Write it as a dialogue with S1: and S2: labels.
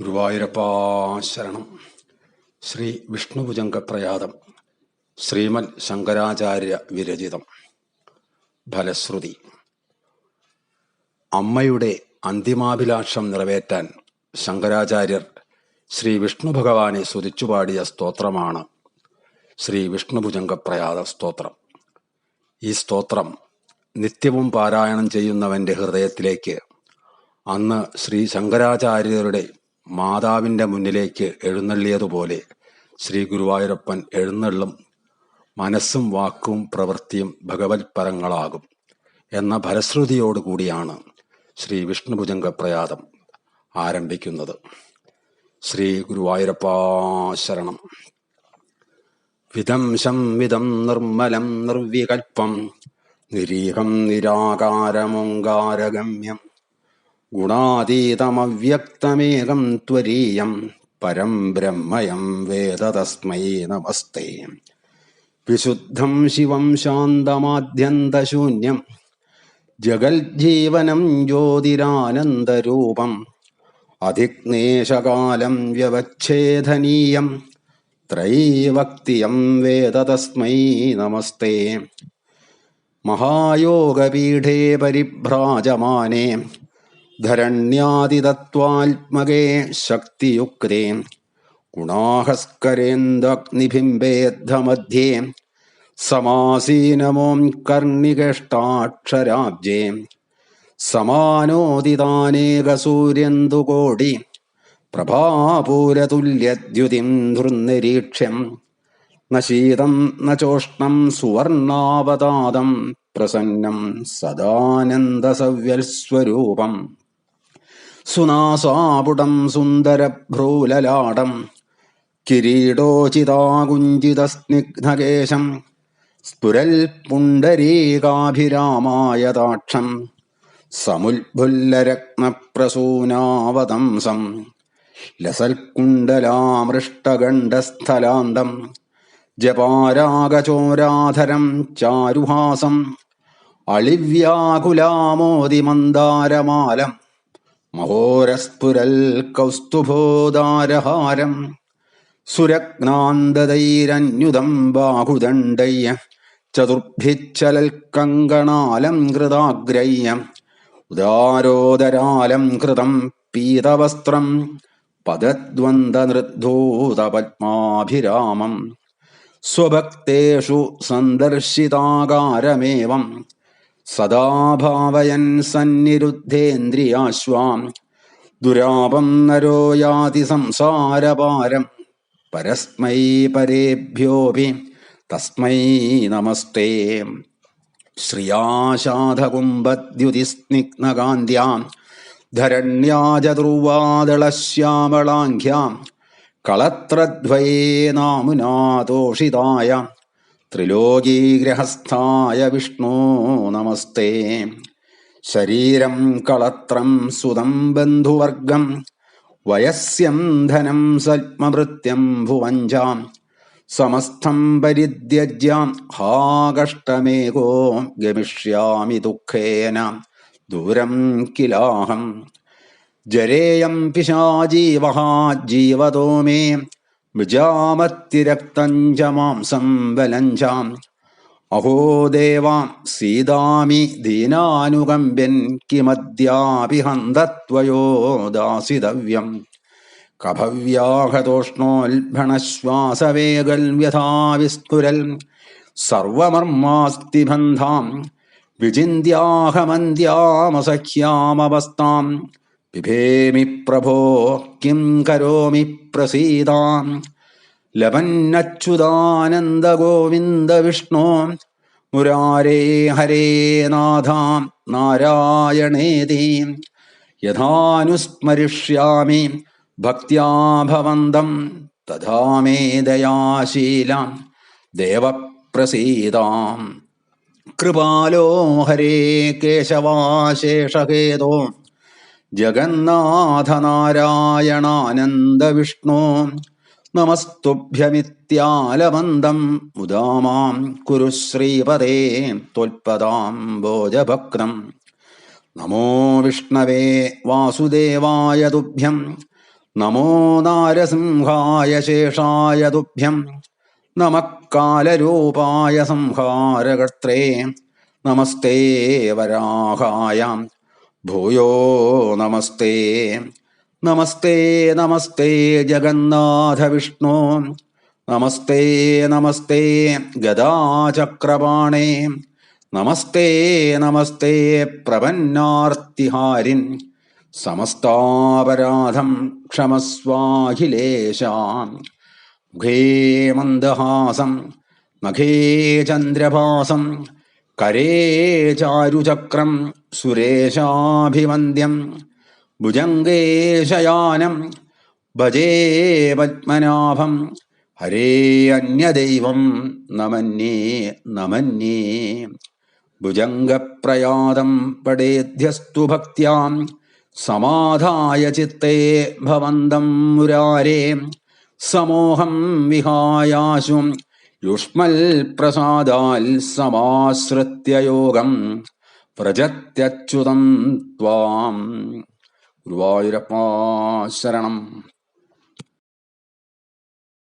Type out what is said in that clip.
S1: ഗുരുവായൂരപ്പാ ശരണം. ശ്രീ വിഷ്ണുഭുജംഗപ്രയാതം. ശ്രീമൻ ശങ്കരാചാര്യ വിരചിതം. ഫലശ്രുതി. അമ്മയുടെ അന്തിമാഭിലാഷം നിറവേറ്റാൻ ശങ്കരാചാര്യർ ശ്രീ വിഷ്ണു ഭഗവാനെ സ്തുതിച്ചുപാടിയ സ്തോത്രമാണ് ശ്രീ വിഷ്ണുഭുജംഗപ്രയാത സ്തോത്രം. ഈ സ്തോത്രം നിത്യവും പാരായണം ചെയ്യുന്നവന്റെ ഹൃദയത്തിലേക്ക് അന്ന് ശ്രീ ശങ്കരാചാര്യരുടെ മാതാവിന്റെ മുന്നിലേക്ക് എഴുന്നള്ളിയതുപോലെ ശ്രീ ഗുരുവായൂരപ്പൻ എഴുന്നള്ളും മനസ്സും വാക്കും പ്രവൃത്തിയും ഭഗവത് പരങ്ങളാകും എന്ന ഫലശ്രുതിയോടുകൂടിയാണ് ശ്രീ വിഷ്ണുഭുജംഗ പ്രയാതം ആരംഭിക്കുന്നത്. ശ്രീ ഗുരുവായൂരപ്പാ ശരണം. വിദംശം വിദം നിർമ്മലം നിർവികൽപ്പം നിരീഹം നിരാകാരമോങ്കാരഗമ്യം ഗുണാതീതമവ്യക്തമേകം ത്വരീയം പരം ബ്രഹ്മയം വേദ തസ്മൈ നമസ്തേ. വിശുദ്ധം ശിവം ശാന്തമാദ്യന്തശൂന്യം ജഗൽജീവനം ജ്യോതിരാനന്ദരൂപം അധിക്നേശകാലം വ്യവച്ഛേദനീയം ത്രൈവക്തിയം വേദ തസ്മൈ നമസ്തേ. മഹായോഗപീഠേ പരിഭ്രാജമാനേ ധരണ്യാതിതത്വാത്മകേ ശക്തിയുക്തേ. ഗുണാഹസ്കരേന്ദഗ്നിബിംബേദ്ധമധ്യേ സമാസീനമോം കർണികഷ്ടാക്ഷരാബ്ജേ. സമാനോദിതാനേകസൂര്യന്തുകോടി. പ്രഭാപൂരതുല്യദ്യുതിം ധൃന്നിരീക്ഷ്യം ന ശീതം ന ചോഷ്ണം സുവർണാവതാതം. പ്രസന്നം സദാനന്ദസവ്യൽസ്വരൂപം. സുനാസാപുടം സുന്ദരഭ്രൂലലാടം. കിരീടോചിതാകുഞ്ചിതസ്നിഗ്ധകേശം. സ്ഫുരൽ പുണ്ടരീകാഭിരാമായ താക്ഷം സമുൽഭുല്ലരത്നപ്രസൂനാവതംസം ലസൽക്കുണ്ടലാമൃഷ്ടഗണ്ഡസ്ഥലാന്തം ജപാരാഗചോരാധരം ചാരുഹാസം. അളിവ്യാകുലാമോദിമന്ദാരമാലം മഹോരസ്ഫുരൽ കൗസ്തുഭോദാരഹാരം. സുരഗ്നാന്തതൈരന്യുതം ബാഹുദണ്ഡയ്യ. ചതുർഭിച്ചലൽ കങ്കണാലം കൃതാഗ്രയ്യ. ഉദാരോദരാലം കൃതം പീതവസ്ത്രം. പദദ്വന്ദ്വനൃദ്ധൂതപത്മാഭിരാമം സ്വഭക്തേഷു സന്ദർശിതാകാരമേവം. സദാ ഭാവയൻ സന്നിരുദ്ധേന്ദ്രിയാശ്വാം. ദുരാപം നരോ യാതി സംസാരപാരം പരസ്മൈ പരേഭ്യോപി തസ്മൈ നമസ്തേ. ശ്രിയാശാധകുംഭദ്യുതിസ്നിഗ്നകാന്ത്യാം. ധരണ്യാചതുർവാദളശ്യാമളാഖ്യാം കളത്രദ്വയേ നാമുനാതോഷിതായ ത്രിലോകീഗ്രഹസ്ഥായ വിഷ്ണു നമസ്തേ. ശരീരം കളത്രം സുതം ബന്ധുവർഗം വയസ്യം ധനം സത്മവൃത്യം ഭുവഞ്ചാം സമസ്തം പരിത്യജ്യാം ഹാകഷ്ടമേകോ ഗമിഷ്യാമി ദുഃഖേന ദൂരം കിലാഹം. ജരേയം പിശാജീവഹ ജീവതോ മേ മൃജാമത്തിരക്തം ച മാംസം ബലഞ്ചാം അഹോ ദേവാം സീതാമി ദീനാനുകമ്പ്യൻ കിമദ്യാപി ഹന്തത്വയോ ദാസിതവ്യം. കഭവ്യാഹതോഷ്ണോൽഭണശ്വാസവേഗൽ വ്യഥാവിസ്ഫുരൽ സർവമർമാസ്തി ബന്ധാം വിചിന്യാഹമന്ത്യാമസഖ്യാമവസ്ഥാം പിഭേമി പ്രഭോ കിം കരോമി പ്രസീതാം ലപന്നച്യുതാനന്ദഗോവിന്ദ വിഷ്ണു മുരാരേ ഹരേ നാഥാം നാരായണേതി യഥാനുസ്മരിഷ്യാമി ഭക്തിയാഭവന്തം തഥാ മേ ദയാശീലം ദേവപ്രസീതാം കൃപാലോ ഹരേ കേശവാശേഷഹേതോ ജഗന്നാഥനാരായണാനന്ദ വിഷ്ണു നമസ്തുഭ്യമിത്യാലമന്ദം മുദാമാം കുരു ശ്രീപദേ ത്വൽപദാം ഭോജഭക്തം. നമോ വിഷ്ണവേ വാസുദേവായ തുഭ്യം. നമോ നാരസിംഹായ ശേഷായ തുഭ്യം. നമക്കാലരൂപായ സംഹാരകർത്രേ നമസ്തേ വരാഹായ. ഭൂയോ നമസ്തേ. നമസ്തേ നമസ്തേ ജഗന്നാഥ വിഷ്ണു. നമസ്തേ നമസ്തേ ഗദാചക്രപാണേ. നമസ്തേ നമസ്തേ പ്രപന്നാർത്തിഹാരിൻ. സമസ്താപരാധം ക്ഷമസ്വാഖിലേശാം. മുഖേ മന്ദഹാസം നഖേ ചന്ദ്രഭാസം കരേ ചാരുചക്രം സുരേശാഭിവന്ദ്യം ഭുജംഗേശയാനം ഭജേ പത്മനാഭം. ഹരേ അന്യദൈവം നമന്യേ നമന്യേ. ഭുജംഗപ്രയാതം പടേധ്യസ്തു ഭക്യാം സമാധായ ചിത്തേ ഭവന്തം മുരാരേ. സമോഹം വിഹായാശും യുഷ്മൽ പ്രസാദാൽ സമാശ്രിത്യ യോഗം വ്രജത്യച്യുതം ത്വാം ഗുരുവായൂരപ്പാ ശരണം.